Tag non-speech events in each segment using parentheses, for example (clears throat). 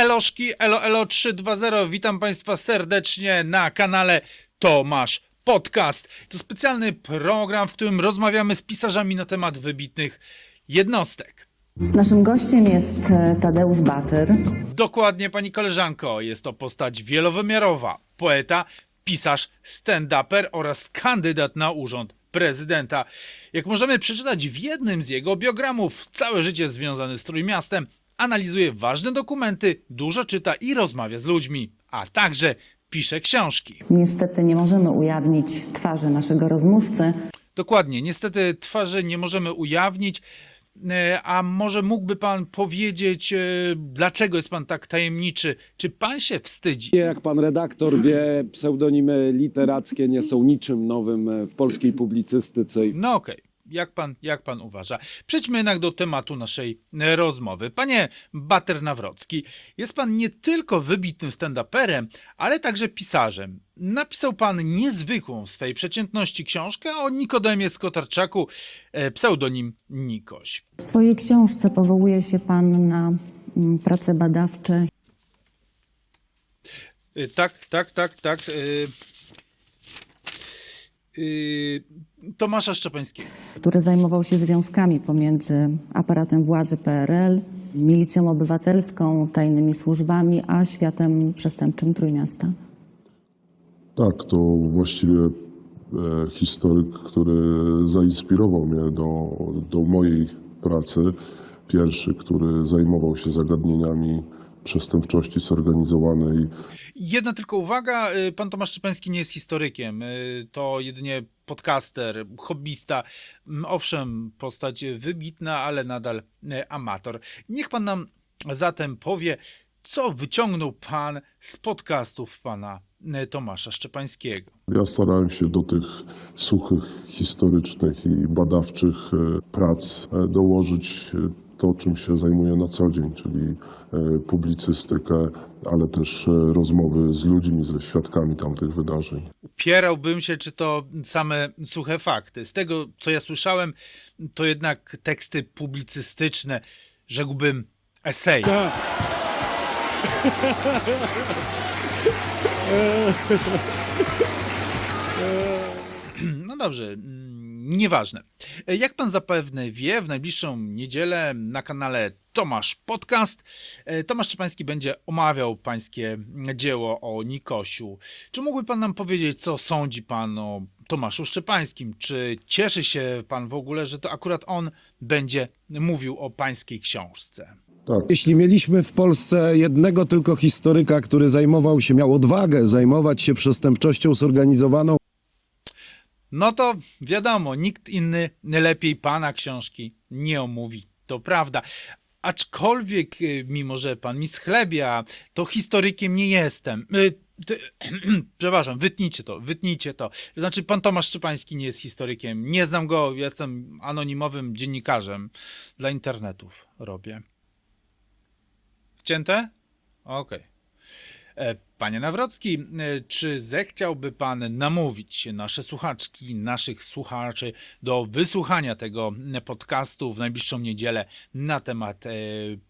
Eloszki, Elo Elo 320. Witam Państwa serdecznie na kanale Tomasz Podcast. To specjalny program, w którym rozmawiamy z pisarzami na temat wybitnych jednostek. Naszym gościem jest e, Tadeusz Batyr. Dokładnie, pani koleżanko, jest to postać wielowymiarowa, poeta, pisarz, stand-uper oraz kandydat na urząd prezydenta. Jak możemy przeczytać w jednym z jego biogramów, całe życie związane z Trójmiastem, analizuje ważne dokumenty, dużo czyta i rozmawia z ludźmi, a także pisze książki. Niestety nie możemy ujawnić twarzy naszego rozmówcy. Dokładnie, niestety twarzy nie możemy ujawnić. E, A może mógłby pan powiedzieć, e, dlaczego jest pan tak tajemniczy? Czy pan się wstydzi? Jak pan redaktor wie, pseudonimy literackie nie są niczym nowym w polskiej publicystyce. No okej, jak, pan, jak pan uważa? Przejdźmy jednak do tematu naszej e, rozmowy. Panie Bater Nawrocki, jest pan nie tylko wybitnym stand-uperem, ale także pisarzem. Napisał pan niezwykłą w swej przeciętności książkę o Nikodemie Skotarczaku, e, pseudonim Nikoś. W swojej książce powołuje się pan na mm, prace badawcze Y, Tak, tak, tak, tak. Y, Tomasza Szczepańskiego. który zajmował się związkami pomiędzy aparatem władzy PRL, milicją obywatelską, tajnymi służbami, a światem przestępczym Trójmiasta. Tak, to właściwie e, historyk, który zainspirował mnie do, do mojej pracy. Pierwszy, który zajmował się zagadnieniami przestępczości zorganizowanej. Jedna tylko uwaga, y, pan Tomasz Szczepański nie jest historykiem, y, to jedynie podcaster, hobbysta, Mm, owszem, postać wybitna, ale nadal y, amator. Niech pan nam zatem powie, co wyciągnął pan z podcastów pana Tomasza Szczepańskiego. Ja starałem się do tych suchych, historycznych i badawczych prac e, dołożyć to, czym się zajmuję na co dzień, czyli e, publicystykę, ale też e, rozmowy z ludźmi, ze świadkami tamtych wydarzeń. Upierałbym się, czy to same suche fakty. Z tego, co ja słyszałem, to jednak teksty publicystyczne, rzekłbym esej. No dobrze, nieważne. Jak pan zapewne wie, w najbliższą niedzielę na kanale Tomasz Podcast e, Tomasz Szczepański będzie omawiał pańskie dzieło o Nikosiu. Czy mógłby pan nam powiedzieć, co sądzi pan o Tomaszu Szczepańskim? Czy cieszy się pan w ogóle, że to akurat on będzie mówił o pańskiej książce? Tak, Jeśli mieliśmy w Polsce jednego tylko historyka, który zajmował się, miał odwagę zajmować się przestępczością zorganizowaną, No to wiadomo, nikt inny lepiej pana książki nie omówi. To prawda. Aczkolwiek, y, mimo że pan mi schlebia, to historykiem nie jestem. Y, (clears throat) Przepraszam, wytnijcie to, wytnijcie to. Znaczy, pan Tomasz Szczepański nie jest historykiem. Nie znam go, jestem anonimowym dziennikarzem. Dla internetów robię. Wcięte? Okej. E, Panie Nawrocki, e, czy zechciałby Pan namówić nasze słuchaczki, naszych słuchaczy do wysłuchania tego e, podcastu w najbliższą niedzielę na temat e,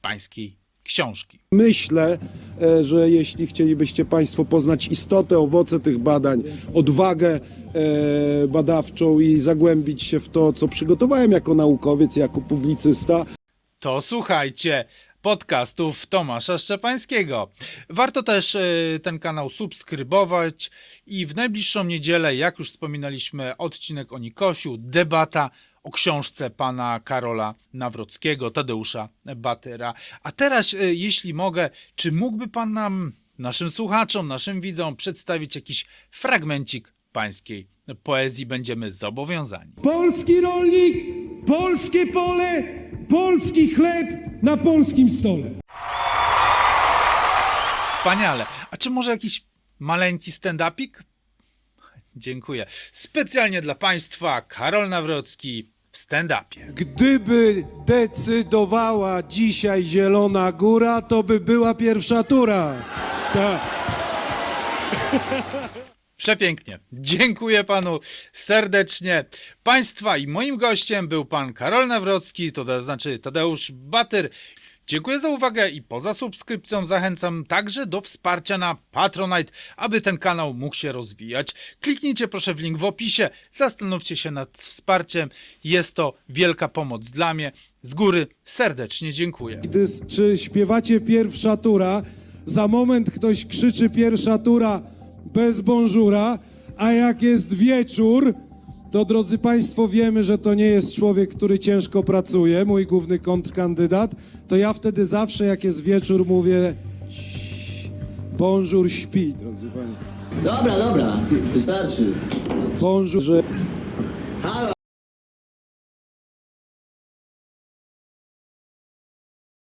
Pańskiej książki? myślę, e, że jeśli chcielibyście Państwo poznać istotę, owoce tych badań, odwagę e, badawczą i zagłębić się w to, co przygotowałem jako naukowiec, jako publicysta, To słuchajcie podcastów Tomasza Szczepańskiego. Warto też e, ten kanał subskrybować i w najbliższą niedzielę, jak już wspominaliśmy, odcinek o Nikosiu, debata o książce pana Karola Nawrockiego, Tadeusza Batyra. A teraz, e, jeśli mogę, czy mógłby pan nam, naszym słuchaczom, naszym widzom przedstawić jakiś fragmencik pańskiej poezji? Będziemy zobowiązani. Polski rolnik, polskie pole, polski chleb na polskim stole. Wspaniale. A czy może jakiś maleńki stand-upik? Dziękuję. Specjalnie dla Państwa Karol Nawrocki w stand-upie. Gdyby decydowała dzisiaj Zielona Góra, to by była pierwsza tura. Tak. Przepięknie. Dziękuję panu serdecznie. Państwa i moim gościem był pan Karol Nawrocki, to znaczy Tadeusz Batyr. Dziękuję za uwagę i poza subskrypcją zachęcam także do wsparcia na Patronite, aby ten kanał mógł się rozwijać. Kliknijcie proszę w link w opisie, zastanówcie się nad wsparciem. Jest to wielka pomoc dla mnie. Z góry serdecznie dziękuję. Gdy, czy śpiewacie pierwsza tura, za moment ktoś krzyczy pierwsza tura bez bonżura, a jak jest wieczór, to drodzy Państwo wiemy, że to nie jest człowiek, który ciężko pracuje, mój główny kontrkandydat, to ja wtedy zawsze jak jest wieczór mówię "Ciii, bonżur śpi, drodzy Państwo. Dobra, dobra, wystarczy. Bonżur, Halo!